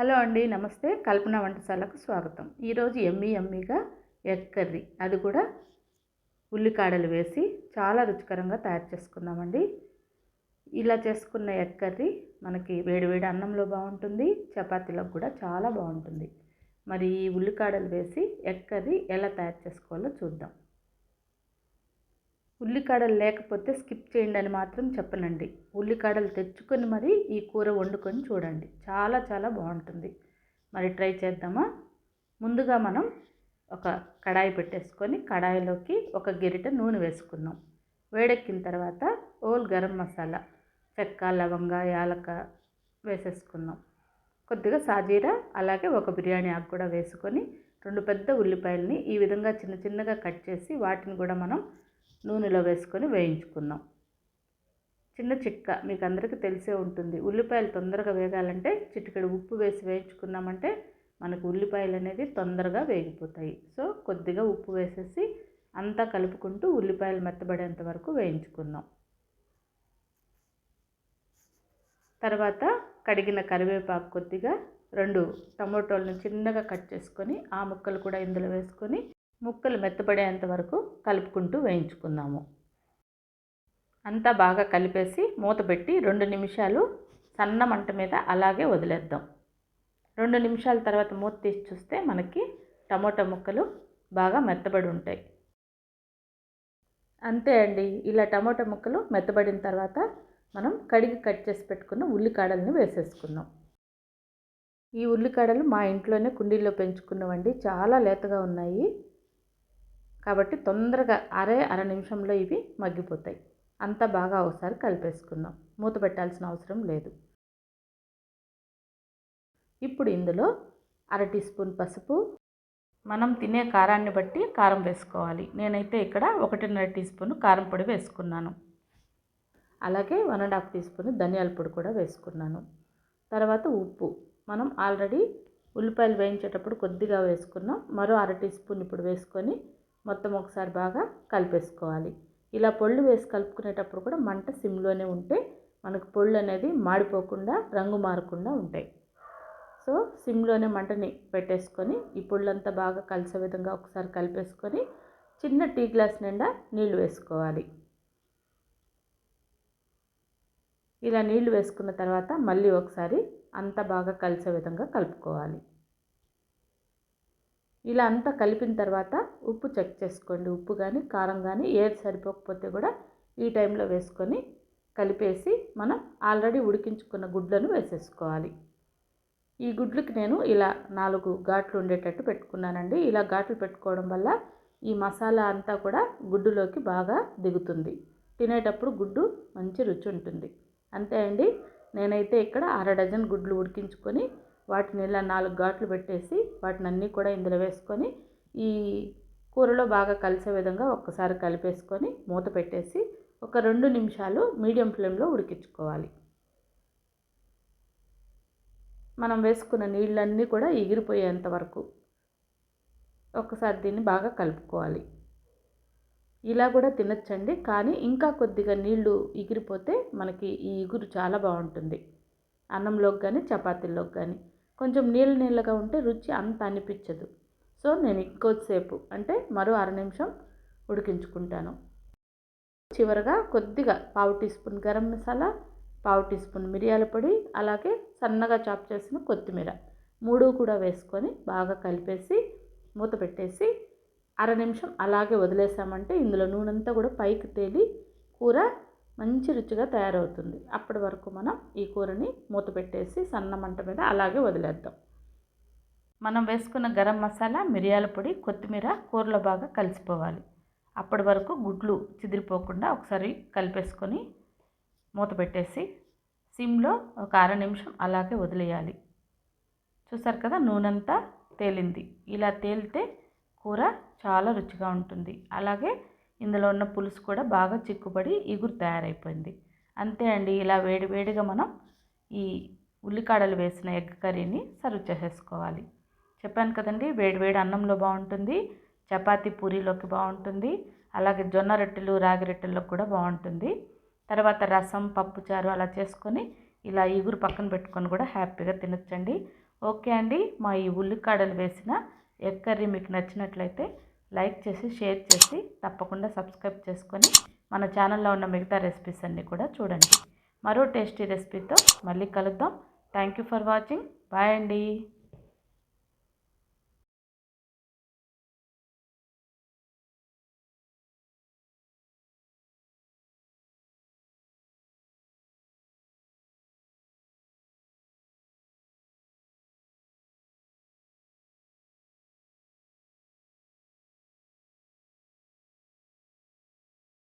Hello అండి నమస్తే. కల్పన వంటశాలకు స్వాగతం. ఈరోజు ఎమ్మీ ఎమ్మిగా ఎగ్ కర్రీ. అది కూడా ఉల్లికాడలు వేసి చాలా రుచికరంగా తయారు చేసుకుందామండి. ఇలా చేసుకున్న ఎగ్ కర్రీ మనకి వేడివేడి అన్నంలో బాగుంటుంది చపాతీలకు కూడా చాలా బాగుంటుంది. మరి ఈ ఉల్లికాడలు వేసి ఎగ్ కర్రీ ఎలా తయారు చేసుకోవాలో చూద్దాం. ఉల్లికాడలు లేకపోతే స్కిప్ చేయండి అని మాత్రం చెప్పనండి. ఉల్లికాడలు తెచ్చుకొని మరి ఈ కూర వండుకొని చూడండి. చాలా చాలా బాగుంటుంది. మరి ట్రై చేద్దామా? ముందుగా మనం ఒక కడాయి పెట్టేసుకొని కడాయిలోకి ఒక గిరిట నూనె వేసుకుందాం. వేడెక్కిన తర్వాత ఓల్ గరం మసాలా చెక్క లవంగ యాలక వేసేసుకుందాం. కొద్దిగా సాజీరా అలాగే ఒక బిర్యానీ ఆకు కూడా వేసుకొని రెండు పెద్ద ఉల్లిపాయలని ఈ విధంగా చిన్న చిన్నగా కట్ చేసి వాటిని కూడా మనం నూనెలో వేసుకొని వేయించుకుందాం. చిన్న చిక్క మీకు అందరికీ తెలిసే ఉంటుంది. ఉల్లిపాయలు తొందరగా వేగాలంటే చిటికెడు ఉప్పు వేసి వేయించుకున్నామంటే మనకు ఉల్లిపాయలు అనేది తొందరగా వేగిపోతాయి. సో కొద్దిగా ఉప్పు వేసేసి అంతా కలుపుకుంటూ ఉల్లిపాయలు మెత్తబడేంత వరకు వేయించుకుందాం. తర్వాత కడిగిన కరివేపాకు కొద్దిగా రెండు టమోటోలను చిన్నగా కట్ చేసుకొని ఆ ముక్కలు కూడా ఇందులో వేసుకొని ముక్కలు మెత్తపడేంత వరకు కలుపుకుంటూ వేయించుకుందాము. అంతా బాగా కలిపేసి మూత పెట్టి రెండు నిమిషాలు సన్న మంట మీద అలాగే వదిలేద్దాం. రెండు నిమిషాల తర్వాత మూత తీసి చూస్తే మనకి టమోటా ముక్కలు బాగా మెత్తబడి ఉంటాయి. అంతే అండి ఇలా టమోటా ముక్కలు మెత్తబడిన తర్వాత మనం కడిగి కట్ చేసి పెట్టుకున్న ఉల్లికాడలను వేసేసుకుందాం. ఈ ఉల్లికాడలు మా ఇంట్లోనే కుండీల్లో పెంచుకున్నవండి చాలా లేతగా ఉన్నాయి. కాబట్టి తొందరగా అరే అర నిమిషంలో ఇవి మగ్గిపోతాయి. అంతా బాగా ఒకసారి కలిపేసుకుందాం. మూత పెట్టాల్సిన అవసరం లేదు. ఇప్పుడు ఇందులో అర టీ స్పూన్ పసుపు. మనం తినే కారాన్ని బట్టి కారం వేసుకోవాలి. నేనైతే ఇక్కడ ఒకటిన్నర టీ స్పూన్ కారం పొడి వేసుకున్నాను. అలాగే one and half teaspoon ధనియాల పొడి కూడా వేసుకున్నాను. తర్వాత ఉప్పు. మనం ఆల్రెడీ ఉల్లిపాయలు వేయించేటప్పుడు కొద్దిగా వేసుకున్నాం. మరో అర టీ స్పూన్ ఇప్పుడు వేసుకొని మొత్తం ఒకసారి బాగా కలిపేసుకోవాలి. ఇలా పొళ్ళు వేసి కలుపుకునేటప్పుడు కూడా మంట సిమ్లోనే ఉంటే మనకు పొళ్ళు అనేది మాడిపోకుండా రంగు మారకుండా ఉంటాయి. సో సిమ్లోనే మంటని పెట్టేసుకొని ఈ పొళ్ళంతా బాగా కలిసే విధంగా ఒకసారి కలిపేసుకొని చిన్న టీ గ్లాస్ నిండా నీళ్ళు వేసుకోవాలి. ఇలా నీళ్ళు వేసుకున్న తర్వాత మళ్ళీ ఒకసారి అంతా బాగా కలిసే విధంగా కలుపుకోవాలి. ఇలా అంతా కలిపిన తర్వాత ఉప్పు చెక్ చేసుకోండి. ఉప్పు కానీ కారం కానీ ఏది సరిపోకపోతే కూడా ఈ టైంలో వేసుకొని కలిపేసి మనం ఆల్రెడీ ఉడికించుకున్న గుడ్లను వేసేసుకోవాలి. ఈ గుడ్లకి నేను ఇలా నాలుగు ఘాట్లు ఉండేటట్టు పెట్టుకున్నానండి. ఇలా ఘాట్లు పెట్టుకోవడం వల్ల ఈ మసాలా అంతా కూడా గుడ్డులోకి బాగా దిగుతుంది. తినేటప్పుడు గుడ్డు మంచి రుచి ఉంటుంది. అంతే అండి. నేనైతే ఇక్కడ అర డజన్ గుడ్లు ఉడికించుకొని వాటిని ఇలా నాలుగు ఘాట్లు పెట్టేసి వాటిని అన్నీ కూడా ఇందులో వేసుకొని ఈ కూరలో బాగా కలిసే విధంగా ఒక్కసారి కలిపేసుకొని మూత పెట్టేసి ఒక రెండు నిమిషాలు మీడియం ఫ్లేమ్లో ఉడికించుకోవాలి. మనం వేసుకున్న నీళ్ళన్నీ కూడా ఎగిరిపోయేంత వరకు ఒక్కసారి దీన్ని బాగా కలుపుకోవాలి. ఇలా కూడా తినచ్చండి కానీ ఇంకా కొద్దిగా నీళ్ళు ఎగిరిపోతే మనకి ఈ ఇగురు చాలా బాగుంటుంది. అన్నంలోకి కానీ చపాతీల్లోకి కానీ. కొంచెం నీళ్ళ నీళ్ళగా ఉంటే రుచి అంత అనిపించదు. సో నేను ఇంకోసేపు అంటే మరో అర నిమిషం ఉడికించుకుంటాను. చివరగా కొద్దిగా పావు టీ స్పూన్ గరం మసాలా పావు టీ స్పూన్ మిరియాల పొడి అలాగే సన్నగా చాప్ చేసిన కొత్తిమీర మూడు కూడా వేసుకొని బాగా కలిపేసి మూత పెట్టేసి అర నిమిషం అలాగే వదిలేసామంటే ఇందులో నూనె అంతా కూడా పైకి తేలి కూర మంచి రుచిగా తయారవుతుంది. అప్పటి వరకు మనం ఈ కూరని మూత పెట్టేసి సన్న మంట మీద అలాగే వదిలేద్దాం. మనం వేసుకున్న గరం మసాలా మిరియాల పొడి కొత్తిమీర కూరలో బాగా కలిసిపోవాలి. అప్పటి వరకు గుడ్లు చిదిరిపోకుండా ఒకసారి కలిపేసుకొని మూత పెట్టేసి సిమ్లో ఒక అర నిమిషం అలాగే వదిలేయాలి. చూసారు కదా నూనెంతా తేలింది. ఇలా తేలితే కూర చాలా రుచిగా ఉంటుంది. అలాగే ఇందులో ఉన్న పులుసు కూడా బాగా చిక్కుబడి ఇగురు తయారైపోయింది. అంతే అండి ఇలా వేడివేడిగా మనం ఈ ఉల్లికాడలు వేసిన ఎగ్ కర్రీని సర్వ్ చేసేసుకోవాలి. చెప్పాను కదండి వేడి వేడి అన్నంలో బాగుంటుంది చపాతీ పూరీలోకి బాగుంటుంది అలాగే జొన్న రొట్టెలు రాగి రొట్టెల్లో కూడా బాగుంటుంది. తర్వాత రసం పప్పుచారు అలా చేసుకొని ఇలా ఇగురు పక్కన పెట్టుకొని కూడా హ్యాపీగా తినొచ్చండి. ఓకే అండి మా ఈ ఉల్లికాడలు వేసిన ఎగ్ కర్రీ మీకు నచ్చినట్లయితే లైక్ చేసి షేర్ చేసి తప్పకుండా సబ్స్క్రైబ్ చేసుకొని మన ఛానల్లో ఉన్న మిగతా రెసిపీస్ అన్నీ కూడా చూడండి. మరో టేస్టీ రెసిపీతో మళ్ళీ కలుద్దాం. Thank you for watching bye అండి.